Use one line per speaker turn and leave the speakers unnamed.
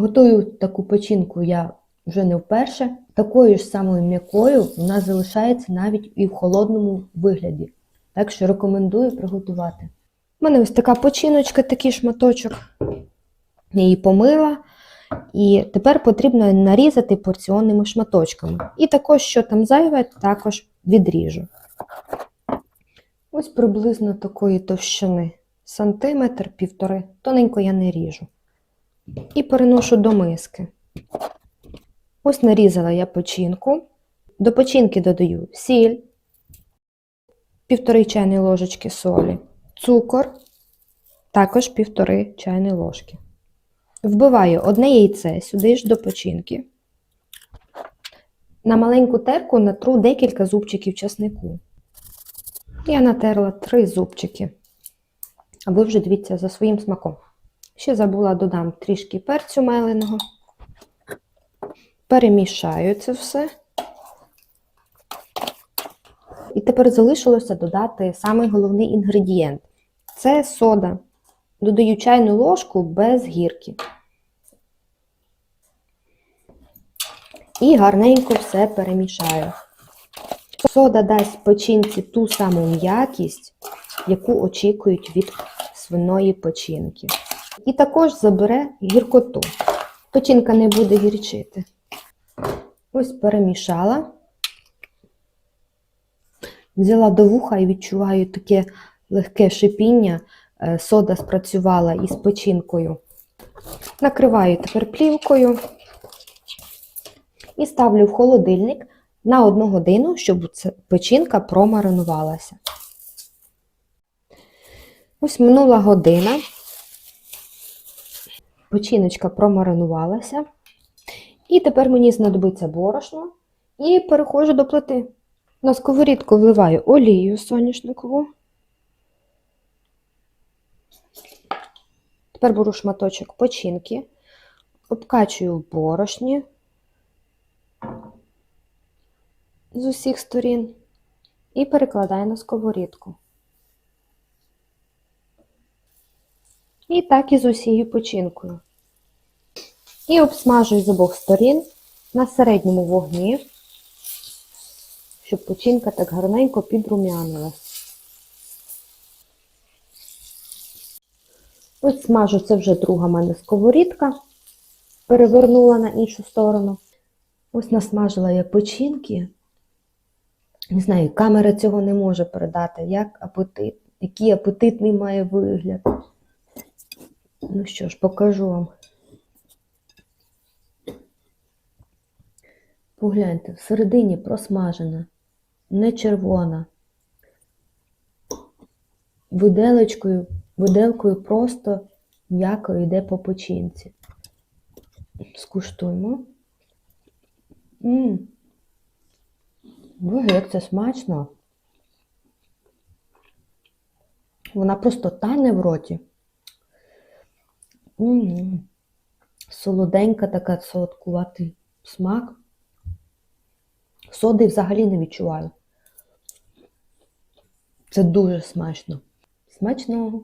Готую таку печінку я вже не вперше. Такою ж самою м'якою вона залишається навіть і в холодному вигляді. Так що рекомендую приготувати. У мене ось така печіночка, такий шматочок. Її помила. І тепер потрібно нарізати порціонними шматочками. І також, що там зайве, також відріжу. Ось приблизно такої товщини. Сантиметр, півтори. Тоненько я не ріжу. І переношу до миски. Ось нарізала я печінку. До печінки додаю сіль, півтори чайні ложечки солі, цукор, також півтори чайні ложки. Вбиваю одне яйце сюди ж до печінки. На маленьку терку натру декілька зубчиків часнику. Я натерла три зубчики. А ви вже дивіться за своїм смаком. Ще забула додам трішки перцю меленого. Перемішаю це все. І тепер залишилося додати самий головний інгредієнт це сода. Додаю чайну ложку без гірки. І гарненько все перемішаю. Сода дасть печінці ту саму м'якість, яку очікують від свиної печінки. І також забере гіркоту. Печінка не буде гірчити. Ось перемішала. Взяла до вуха і відчуваю таке легке шипіння. Е, Сода спрацювала із печінкою. Накриваю тепер плівкою і ставлю в холодильник на одну годину, щоб печінка промаринувалася. Ось минула година. Печіночка промаринувалася. І тепер мені знадобиться борошно і переходжу до плити. На сковорідку вливаю олію соняшникову. Тепер беру шматочок печінки, обкачую в борошні з усіх сторін і перекладаю на сковорідку. І так і з усією печінкою. І обсмажую з обох сторін на середньому вогні, щоб печінка так гарненько підрум'янилась. Ось смажу, це вже друга мене сковорідка, перевернула на іншу сторону. Ось насмажила я печінки. Не знаю, камера цього не може передати, як апетит, який апетитний має вигляд. Ну що ж, покажу вам. Погляньте, всередині просмажена, не червона. Виделочкою, виделкою просто м'яко йде по печінці. Скуштуємо. Ммм. Боже, як це смачно. Вона просто тане в роті. М-м. Солоденька така солодкуватий смак. Соди взагалі не відчуваю. Це дуже смачно. Смачного!